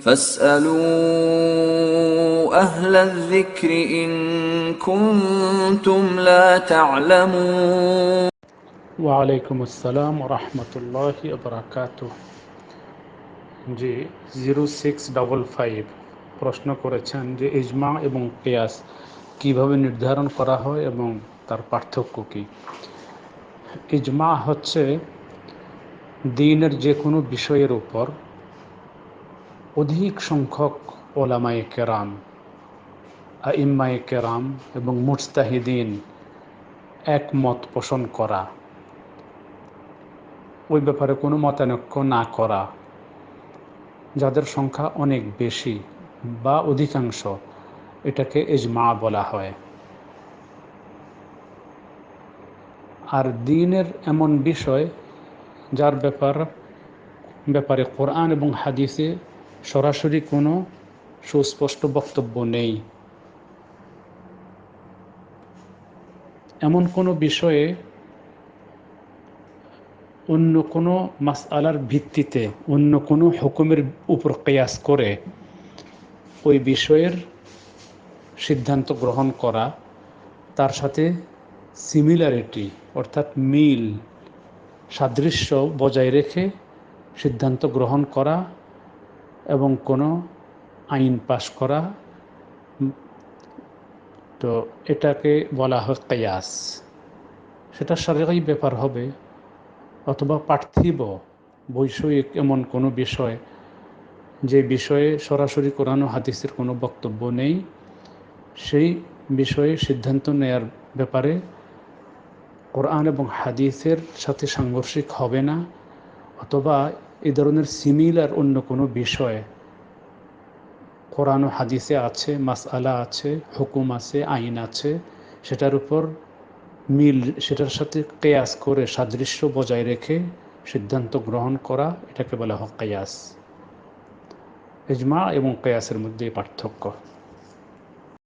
فاسألوا أهل الذكر إن كنتم لا تعلمون ওয়ালাইকুম আসসালাম রহমতুল্লাহ বরাকাত জি zero six double five প্রশ্ন করেছেন যে ইজমা এবং কেয়াস কিভাবে নির্ধারণ করা হয় এবং তার পার্থক্য কী ইজমা হচ্ছে দিনের যে কোনো বিষয়ের উপর অধিক সংখ্যক ওলামায়ে কেরাম, আইম্মায়ে কেরাম এবং মুস্তাহিদিন একমত পোষণ করা। ওই ব্যাপারে কোনো মতানৈক্য না করা। যাদের সংখ্যা অনেক বেশি বা অধিকাংশ, এটাকে এজমা বলা হয়। আর দিনের এমন বিষয় যার ব্যাপার ব্যাপারে কোরআন এবং হাদিসে সরাসরি কোনো সুস্পষ্ট বক্তব্য নেই। এমন কোনো বিষয়ে অন্য কোনো মাসআলার ভিত্তিতে, অন্য কোনো হুকুমের উপর কেয়াস করে ওই বিষয়ের সিদ্ধান্ত গ্রহণ করা, তার সাথে সিমিলারিটি অর্থাৎ মিল, সাদৃশ্য বজায় রেখে সিদ্ধান্ত গ্রহণ করা এবং কোনো আইন পাশ করা, তো এটাকে বলা হয় কেয়াস। সেটা সারাই ব্যাপার হবে অথবা পার্থিব, বৈষয়িক এমন কোনো বিষয়। যে বিষয়ে সরাসরি কোরআন হাদিসের কোনো বক্তব্য নেই, সেই বিষয়ে সিদ্ধান্ত নেয়ার ব্যাপারে কোরআন এবং হাদিসের সাথে সাংঘর্ষিক হবে না, অথবা এই ধরনের সিমিলার অন্য কোনো বিষয়ে কোরআন হাদিসে আছে, মাসআলা আছে, হুকুম আছে, আইন আছে, সেটার উপর মিল, সেটার সাথে কেয়াস করে সাদৃশ্য বজায় রেখে সিদ্ধান্ত গ্রহণ করা, এটাকে বলা হয় কেয়াস। এজমা এবং কেয়াসের মধ্যে পার্থক্য।